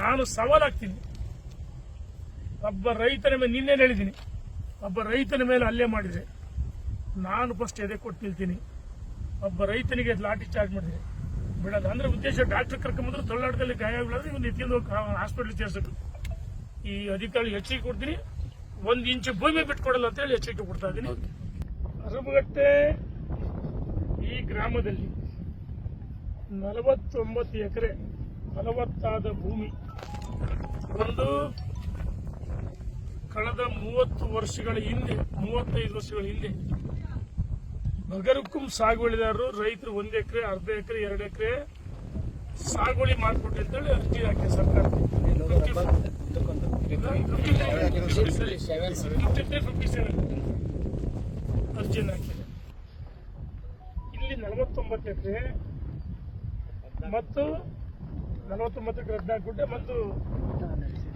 ನಾನು ಸವಾಲಾಗ್ತೀನಿ. ಒಬ್ಬ ರೈತನ ಮೇಲೆ ನಿನ್ನೆ ಹೇಳಿದ್ದೀನಿ. ಒಬ್ಬ ರೈತನ ಮೇಲೆ ಹಲ್ಲೆ ಮಾಡಿದೆ ನಾನು ಫಸ್ಟ್ ಎದೆ ಕೊಟ್ಟು ನಿಲ್ತೀನಿ. ಒಬ್ಬ ರೈತನಿಗೆ ಲಾಠಿ ಚಾರ್ಜ್ ಮಾಡಿದೆ ಬಿಡೋದು ಅಂದ್ರೆ ಉದ್ದೇಶ ಡಾಕ್ಟರ್ ಕರ್ಕೊಂಬಂದ್ರೆ ತಳ್ಳಾಟದಲ್ಲಿ ಗಾಯ ಆಗ್ಬಿಡೋದು ಇವ್ನು ಎತ್ತಿಂದು ಹಾಸ್ಪಿಟಲ್ ಸೇರ್ಸೋದು. ಈ ಅಧಿಕಾರಿ ಹೆಚ್ಚಿಗೆ ಕೊಡ್ತೀನಿ. ಒಂದು ಇಂಚು ಭೂಮಿ ಬಿಟ್ಕೊಡಲ್ಲ ಅಂತ ಹೇಳಿ ಎಚ್ಚರಿಕೆ ಕೊಡ್ತಾ ಇದ್ದೀನಿ. ಅರಬಗಟ್ಟೆ ಈ ಗ್ರಾಮದಲ್ಲಿ ನಲವತ್ತೊಂಬತ್ತು ಎಕರೆ ಫಲವತ್ತಾದ ಭೂಮಿ. ಒಂದು ಕಳೆದ ಮೂವತ್ತು ವರ್ಷಗಳ ಹಿಂದೆ, ಮೂವತ್ತೈದು ವರ್ಷಗಳ ಹಿಂದೆ ಬಗರುಕುಂ ಸಾಗುವಳಿದಾರರು, ರೈತರು ಒಂದು ಎಕರೆ, ಅರ್ಧ ಎಕರೆ, ಎರಡು ಎಕರೆ ಸಾಗುವಳಿ ಮಾಡಿಕೊಟ್ಟೆ ಅಂತೇಳಿ ಅರ್ಜಿ ಹಾಕಿ ಸರ್ಕಾರ. ಅರ್ಜಿಯನ್ನು ಹಾಕಿದೆ ಇಲ್ಲಿ ನಲವತ್ತೊಂಬತ್ತು ಎಕರೆ ಮತ್ತು ನಲವತ್ತೊಂಬತ್ತು ಎಕರೆ ಹದಿನಾಲ್ಕು ಗುಡ್ಡೆ ಮತ್ತು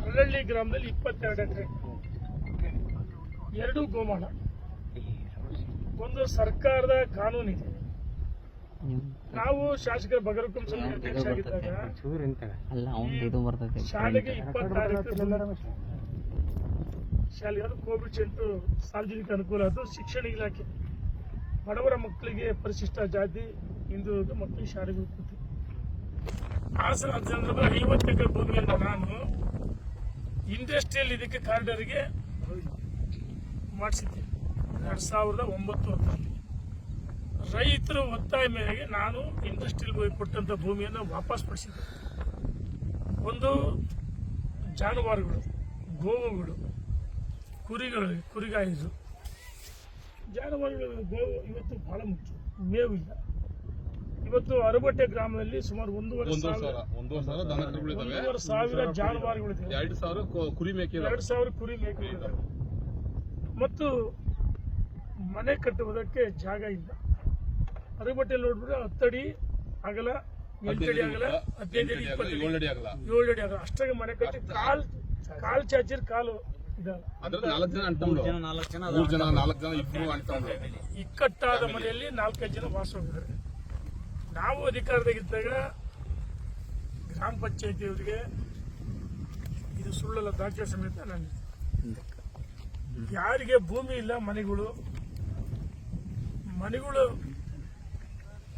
ಹರಳಳ್ಳಿ ಗ್ರಾಮದಲ್ಲಿ ಇಪ್ಪತ್ತೆರಡು ಎಕರೆ. ಎರಡು ಗೋಮಾಳ. ಒಂದು ಸರ್ಕಾರದ ಕಾನೂನಿದೆ. ನಾವು ಶಾಸಕರ ಬಗರಕುಂ ಅಧ್ಯಕ್ಷ ಆಗಿದ್ದಾಗ ಬರ್ತೈತೆ ಶಾಲೆಗೆ ಶಾಲೆ ಅದು ಕೋವಿಡ್ ಸೆಂಟರ್ ಸಾರ್ವಜನಿಕ ಅನುಕೂಲ ಅದು ಶಿಕ್ಷಣ ಇಲಾಖೆ. ಬಡವರ ಮಕ್ಕಳಿಗೆ ಪರಿಶಿಷ್ಟ ಜಾತಿ ಹಿಂದೂ ಮಕ್ಕಳಿಗೆ ಶಾಲೆಗೆ ಹೋಗ್ತಿತ್ತು ಸ- ಸಂದರ್ಭದಲ್ಲಿ ಐವತ್ತು ಎಕರೆ ಭೂಮಿಯನ್ನು ನಾನು ಇಂಡಸ್ಟ್ರಿಯಲ್ ಇದಕ್ಕೆ ಕಾರಿಡರ್ಗೆ ಮಾಡಿಸಿದ್ದೆ ಎರಡ್ ಸಾವಿರದ ಒಂಬತ್ತು ಹತ್ತರಲ್ಲಿ. ರೈತರ ಒತ್ತಾಯ ಮೇರೆಗೆ ನಾನು ಇಂಡಸ್ಟ್ರಿಯಲ್ ಹೋಗಿ ಕೊಟ್ಟಂತ ಭೂಮಿಯನ್ನು ವಾಪಸ್ ಪಡಿಸಿದ್ದೆ ಒಂದು ಜಾನುವಾರುಗಳು, ಗೋವುಗಳು ಕುರಿಗಳು ಕುರಿಗಾಯಿದು ಜಾನುವಾರುಗಳು ಗೋವು ಇವತ್ತು ಬಹಳ ಮುಖ್ಯ. ಮೇವು ಇಲ್ಲ ಇವತ್ತು ಅರಬಟ್ಟೆ ಗ್ರಾಮದಲ್ಲಿ ಸುಮಾರು ಒಂದೂವರೆ ಒಂದೂವರೆ ಸಾವಿರ ಜಾನುವಾರುಗಳಿದೆ ಎರಡು ಸಾವಿರ ಕುರಿ ಮೇಕೆ ಎರಡು ಸಾವಿರ ಕುರಿ ಮೇಕೆ ಮತ್ತು ಮನೆ ಕಟ್ಟುವುದಕ್ಕೆ ಜಾಗ ಇಲ್ಲ. ಅರಬಟ್ಟೆ ನೋಡ್ಬಿಟ್ರೆ ಹತ್ತಡಿ ಅಗಲ ಎಂಟಡಿ ಆಗಲ್ಲ ಹದಿನೈದು ಅಡಿ ಇಪ್ಪತ್ತು ಅಡಿ ಏಳು ಅಡಿ ಆಗಲ್ಲ. ಏಳು ಅಡಿ ಅಗಲ ಅಷ್ಟಾಗಿ ಮನೆ ಕಟ್ಟಿ ಕಾಲ್ ಕಾಲ್ ಚಾಚಿರ್ ಕಾಲು ಇಕ್ಕಟ್ಟಾದ ಮನೆಯಲ್ಲಿ ನಾಲ್ಕೈದು ಜನ ವಾಸವಾಗಿದ್ದಾರೆ ನಾವು ಅಧಿಕಾರದಾಗಿದ್ದಾಗ ಗ್ರಾಮ ಪಂಚಾಯತಿಯವರಿಗೆ ಇದು ಸುಳ್ಳಲ್ಲ, ದಾಖಲೆ ಸಮೇತ ನಾನು ಯಾರಿಗೆ ಭೂಮಿ ಇಲ್ಲ, ಮನೆಗಳು ಮನೆಗಳು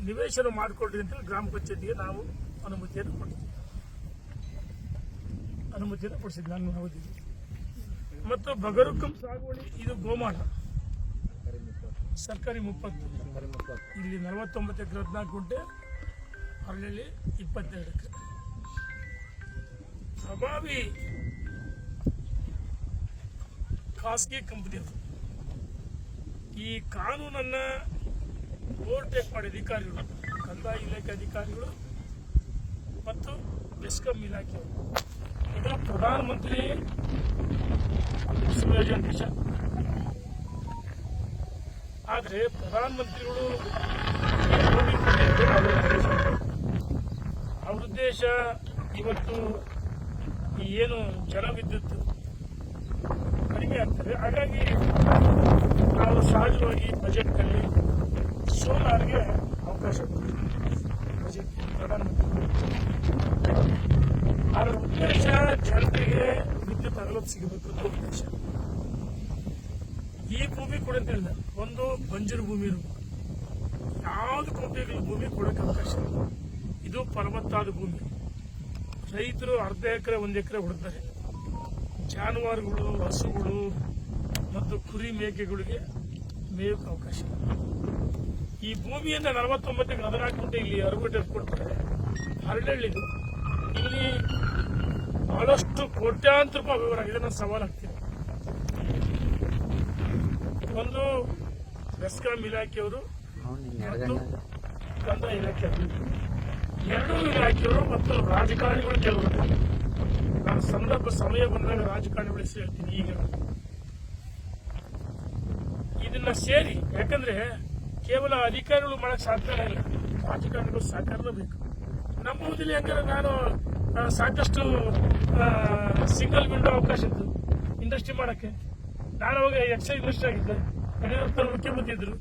ನಿವೇಶನ ಮಾಡಿಕೊಡ್ರಿ ಅಂತ ಗ್ರಾಮ ಪಂಚಾಯತಿಗೆ ನಾವು ಅನುಮತಿಯನ್ನು ಕೊಡ್ತೀವಿ. ಅನುಮತಿಯನ್ನು ಕೊಡಿಸಿದ್ವಿ, ನಾನು ಅವಧಿಗೆ ಮತ್ತು ಬಗರುಕಂ ಸಾಗುವಳಿ, ಇದು ಗೋಮಾಳ ಸರ್ಕಾರಿ ಮುಪ್ಪತ್ತು. ಇಲ್ಲಿ ನಲವತ್ತೊಂಬತ್ತು ಎಕರೆ ಹದಿನಾಲ್ಕು ಗುಂಟೆ ಅರಳಲ್ಲಿ ಇಪ್ಪತ್ತೆರಡು ಎಕರೆ. ಪ್ರಭಾವಿ ಖಾಸಗಿ ಕಂಪನಿ ಅದು. ಈ ಕಾನೂನನ್ನ ಓವರ್ಟೇಕ್ ಮಾಡಿ ಅಧಿಕಾರಿಗಳು, ಕಂದಾಯ ಇಲಾಖೆ ಅಧಿಕಾರಿಗಳು ಮತ್ತು ಬೆಸ್ಕಾಂ ಇಲಾಖೆಯವರು ಈಗ ಪ್ರಧಾನಮಂತ್ರಿ ಸುರೇಶ್ ದೇಶ ಆದರೆ ಪ್ರಧಾನಮಂತ್ರಿಗಳು ಅವ್ರ ಉದ್ದೇಶ ಇವತ್ತು ಏನು ಜಲವಿದ್ಯುತ್ ಕಡಿಮೆ ಆಗ್ತದೆ. ಹಾಗಾಗಿ ನಾವು ಸಹಜವಾಗಿ ಬಜೆಟ್ನಲ್ಲಿ ಸೋಲಾರ್ಗೆ ಅವಕಾಶ ಬಜೆಟ್ ಪ್ರಧಾನಮಂತ್ರಿ ಅದರ ಉದ್ದೇಶ ಜನರಿಗೆ ವಿದ್ಯುತ್ ಅಗಲತ್ತು ಸಿಗಬೇಕು ಅಂತ ಉದ್ದೇಶ. ಈ ಭೂಮಿ ಕೊಡಂತಿಲ್ಲ ಒಂದು ಬಂಜರು ಭೂಮಿ ಇರಬೇಕು ಯಾವ್ದು ಕಂಪ್ನಿಗಳು ಭೂಮಿ ಕೊಡಕ್ಕೆ ಅವಕಾಶ ಇಲ್ಲ. ಇದು ಫಲವತ್ತಾದ ಭೂಮಿ. ರೈತರು ಅರ್ಧ ಎಕರೆ, ಒಂದು ಎಕರೆ ಹೊಡೆದಾರೆ ಜಾನುವಾರುಗಳು, ಹಸುಗಳು ಮತ್ತು ಕುರಿ ಮೇಕೆಗಳಿಗೆ ಮೇಯಕ್ಕೆ ಅವಕಾಶ ಈ ಭೂಮಿಯಿಂದ ನಲವತ್ತೊಂಬತ್ತಕ್ಕೆ ಹದಿನಾಲ್ಕು ಗಂಟೆ ಇಲ್ಲಿ ಅರವತ್ತು ಕೊಡ್ತಾರೆ ಹರಡಳ್ಳಿದು ಇಲ್ಲಿ ಬಹಳಷ್ಟು ಕೋಟ್ಯಾಂತರ ರೂಪಾಯಿ ವಿವರ ಇದನ್ನು ನಾನು ಒಂದು ಬೆಸ್ಕಾಂ ಇಲಾಖೆಯವರು ಮತ್ತು ಕಂದಾಯ ಇಲಾಖೆ ಎರಡೂ ಇಲಾಖೆಯವರು ಮತ್ತು ರಾಜಕಾರಣಿಗಳು ಕೆಲವರು ನಾನು ಸಂದರ್ಭ ಸಮಯ ಬಂದಾಗ ರಾಜಕಾರಣಿಗಳು ಸೇರ್ತೀನಿ ಹೇಳ್ತೀನಿ ಈಗ. ಇದನ್ನ ಸೇರಿ ಯಾಕಂದ್ರೆ ಕೇವಲ ಅಧಿಕಾರಿಗಳು ಮಾಡಕ್ ಸಾಧ್ಯ ಇಲ್ಲ. ರಾಜಕಾರಣಿಗಳು ಸಹಕಾರನೂ ಬೇಕು. ನಮ್ಮ ಊರಲ್ಲಿ ಯಾಕಂದ್ರೆ ನಾನು ಸಾಕಷ್ಟು ಸಿಂಗಲ್ ವಿಂಡೋ ಅವಕಾಶ ಇತ್ತು. ಇಂಡಸ್ಟ್ರಿ ಮಾಡಕ್ಕೆ. ನಾನು ಅವಾಗ ಎಕ್ಸೈಸ್ ಮಿನಿಸ್ಟರ್ ಆಗಿದ್ದೆ. ಯಡಿಯೂರಪ್ಪ ಮುಖ್ಯಮಂತ್ರಿ ಇದ್ರು